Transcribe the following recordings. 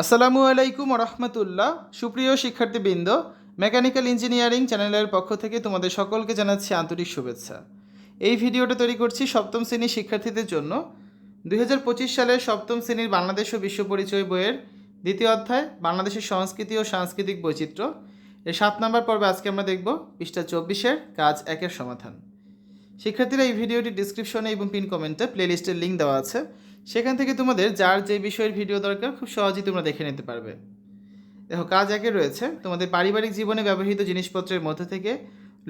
আসসালামু আলাইকুম রহমতুল্লাহ সুপ্রিয় শিক্ষার্থীবৃন্দ, মেকানিক্যাল ইঞ্জিনিয়ারিং চ্যানেলের পক্ষ থেকে তোমাদের সকলকে জানাচ্ছি আন্তরিক শুভেচ্ছা। এই ভিডিওটা তৈরি করছি সপ্তম শ্রেণির শিক্ষার্থীদের জন্য। দুই হাজার পঁচিশ সালের সপ্তম শ্রেণির বাংলাদেশ ও বিশ্ব পরিচয় বইয়ের দ্বিতীয় অধ্যায়, বাংলাদেশের সংস্কৃতি ও সাংস্কৃতিক বৈচিত্র্য। এর সাত নম্বর পর্বে আজকে আমরা দেখব পৃষ্ঠা চব্বিশের কাজ একের সমাধান। শিক্ষার্থীরা এই ভিডিওটি ডিসক্রিপশনে এবং পিন কমেন্টে প্লেলিস্টের লিঙ্ক দেওয়া আছে। সেখান থেকে তোমাদের যার যে বিষয়ের ভিডিও দরকার, খুব সহজেই তোমরা দেখে নিতে পারবে। দেখো, কাজ একে রয়েছে। তোমাদের পারিবারিক জীবনে ব্যবহৃত জিনিসপত্রের মধ্যে থেকে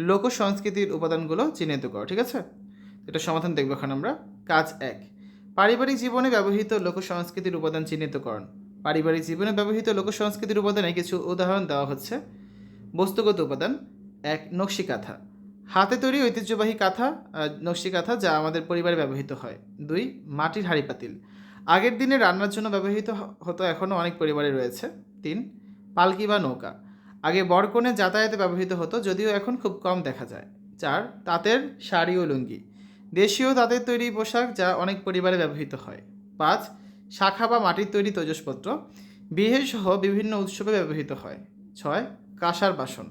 লোক সংস্কৃতির উপাদানগুলো চিহ্নিত করো, ঠিক আছে? এটা সমাধান দেখব এখন আমরা। কাজ এক, পারিবারিক জীবনে ব্যবহৃত লোক সংস্কৃতির উপাদান চিহ্নিতকরণ পারিবারিক জীবনে ব্যবহৃত লোক সংস্কৃতির উপাদানে কিছু উদাহরণ দেওয়া হচ্ছে। বস্তুগত উপাদান এক, নকশি কাঁথা। হাতে তৈরি ঐতিহ্যবাহী কাঁথা নকশি কাঁথা যা আমাদের পরিবারে ব্যবহৃত হয়। দুই, মাটির হাঁড়ি পাতিল। আগের দিনে রান্নার জন্য ব্যবহৃত হতো এখনও অনেক পরিবারে রয়েছে। তিন, পালকি বা নৌকা। আগে বরকনে যাতায়াতে ব্যবহৃত হতো, যদিও এখন খুব কম দেখা যায়। চার, তাঁতের শাড়ি ও লুঙ্গি। দেশীয় তাঁতের তৈরি পোশাক যা অনেক পরিবারে ব্যবহৃত হয়। পাঁচ, শাখা বা মাটির তৈরি তৈজসপত্র। বিয়ে সহ বিভিন্ন উৎসবে ব্যবহৃত হয়। ছয়, কাঁসার বাসন।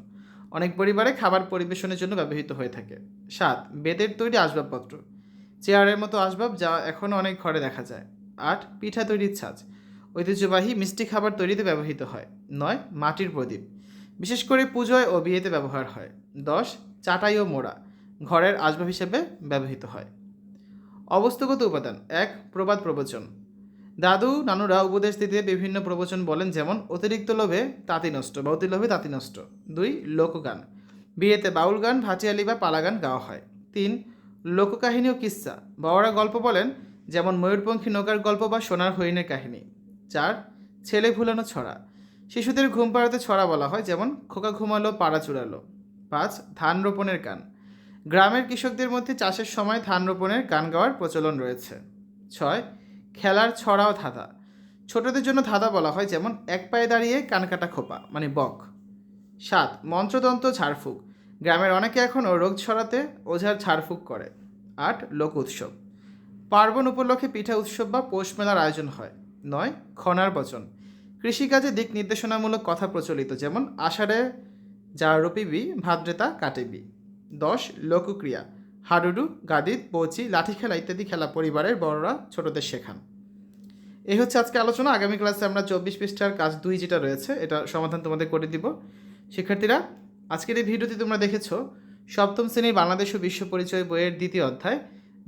অনেক পরিবারে খাবার পরিবেশনের জন্য ব্যবহৃত হয়ে থাকে। সাত, বেতের তৈরি আসবাবপত্র। চেয়ারের মতো আসবাব যা এখনও অনেক ঘরে দেখা যায়। আট, পিঠা তৈরির ছাঁচ। ঐতিহ্যবাহী মিষ্টি খাবার তৈরিতে ব্যবহৃত হয়। নয়, মাটির প্রদীপ। বিশেষ করে পুজোয় ও বিয়েতে ব্যবহার হয়। দশ, চাটাই ও মোড়া। ঘরের আসবাব হিসেবে ব্যবহৃত হয়। অবস্থাগত উপাদান। এক, প্রবাদ প্রবচন। দাদু, নানুরা উপদেশ দিতে বিভিন্ন প্রবচন বলেন, যেমন, অতিরিক্ত লোভে তাঁতি নষ্ট বা অতি লোভে তাঁতি নষ্ট। দুই, লোকগান। বিয়েতে বাউল গান, ভাটিয়ালি বা পালা গান গাওয়া হয়। তিন লোককাহিনী ও কিস্সা। বড়রা গল্প বলেন, যেমন ময়ূরপঙ্খী নৌকার গল্প বা সোনার হরিণের কাহিনী। চার, ছেলে ভুলানো ছড়া। শিশুদের ঘুম পাড়াতে ছড়া বলা হয়, যেমন খোকা ঘুমালো, পাড়া চুড়ালো। পাঁচ, ধান রোপণের গান। গ্রামের কৃষকদের মধ্যে চাষের সময় ধান রোপণের গান গাওয়ার প্রচলন রয়েছে। ছয়, খেলার ছড়া ও ধাঁধা। ছোটদের জন্য ধাঁধা বলা হয়, যেমন এক পায়ে দাঁড়িয়ে কানকাটা খোপা মানে বক। সাত, মন্ত্রতন্ত্র ঝাড়ফুঁক। গ্রামের অনেকে এখনও রোগ ছড়াতে ওঝার ঝাড়ফুঁক করে। আট, লোক উৎসব। পার্বণ উপলক্ষে পিঠা উৎসব বা পৌষ মেলার আয়োজন হয়। নয়, খনার বচন। কৃষিকাজে দিক নির্দেশনামূলক কথা প্রচলিত, যেমন আষাঢ়ে যা রপিবি ভাদ্রে তা কাটেবি দশ, লোকক্রিয়া। হাডুডু, গাদিদ পৌচি লাঠি খেলা ইত্যাদি খেলা পরিবারের বড়রা ছোটদের শেখান। এই হচ্ছে আজকে আলোচনা। আগামী ক্লাসে আমরা চব্বিশ পৃষ্ঠার কাজ দুই যেটা রয়েছে, এটা সমাধান তোমাদের করে দিব। শিক্ষার্থীরা আজকের এই ভিডিওতে তোমরা দেখেছ সপ্তম শ্রেণির বাংলাদেশ ও বিশ্ব পরিচয় বইয়ের দ্বিতীয় অধ্যায়,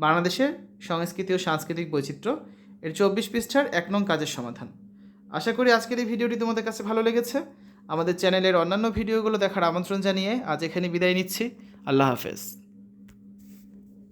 বাংলাদেশের সংস্কৃতি ও সাংস্কৃতিক বৈচিত্র্য এর চব্বিশ পৃষ্ঠার এক নং কাজের সমাধান। আশা করি আজকের এই ভিডিওটি তোমাদের কাছে ভালো লেগেছে। আমাদের চ্যানেলের অন্যান্য ভিডিওগুলো দেখার আমন্ত্রণ জানিয়ে আজ এখানে বিদায় নিচ্ছি। আল্লাহ হাফেজ।